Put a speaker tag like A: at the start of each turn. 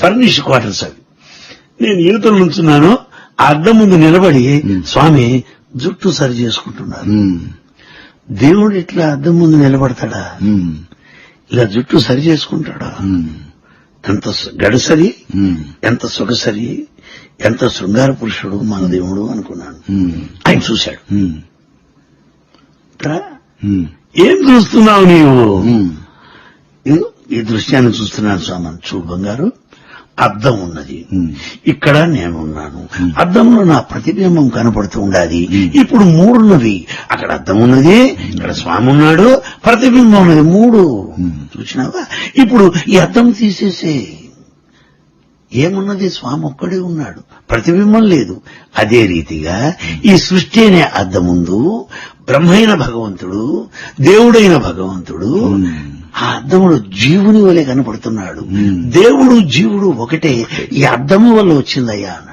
A: Furnish quarters అవి. నేను యువతల నుంచున్నాను అద్దం ముందు నిలబడి స్వామి జుట్టు సరి చేసుకుంటున్నారు దేవుడు ఇట్లా అద్దం ముందు నిలబడతాడా? ఇలా జుట్టు సరి చేసుకుంటాడా? ఎంత గడసరి ఎంత సొగసరి ఎంత శృంగార పురుషుడు మన దేవుడు అనుకున్నాను ఆయన చూశాడు. ఏం చూస్తున్నావు నీవు? ఈ దృశ్యాన్ని చూస్తున్నాను స్వామి చూడు బంగారు అద్దం ఉన్నది. ఇక్కడ నేనున్నాను. అద్దంలో నా ప్రతిబింబం కనపడుతూ ఉండాలి. ఇప్పుడు మూడున్నవి అక్కడ అద్దం ఉన్నది ఇక్కడ స్వామి ఉన్నాడు ప్రతిబింబం ఉన్నది. మూడు. చూసినావా? ఇప్పుడు ఈ అద్దం తీసేసే. ఏమున్నది? స్వామి ఒక్కడే ఉన్నాడు. ప్రతిబింబం లేదు. అదే రీతిగా ఈ సృష్టి అనే అద్దం ముందు బ్రహ్మైన భగవంతుడు దేవుడైన భగవంతుడు. ఆ అద్దముడు జీవుని వలె కనపడుతున్నాడు. దేవుడు జీవుడు ఒకటే. ఈ అద్దము వల్ల వచ్చిందయ్యా అన్నాడు.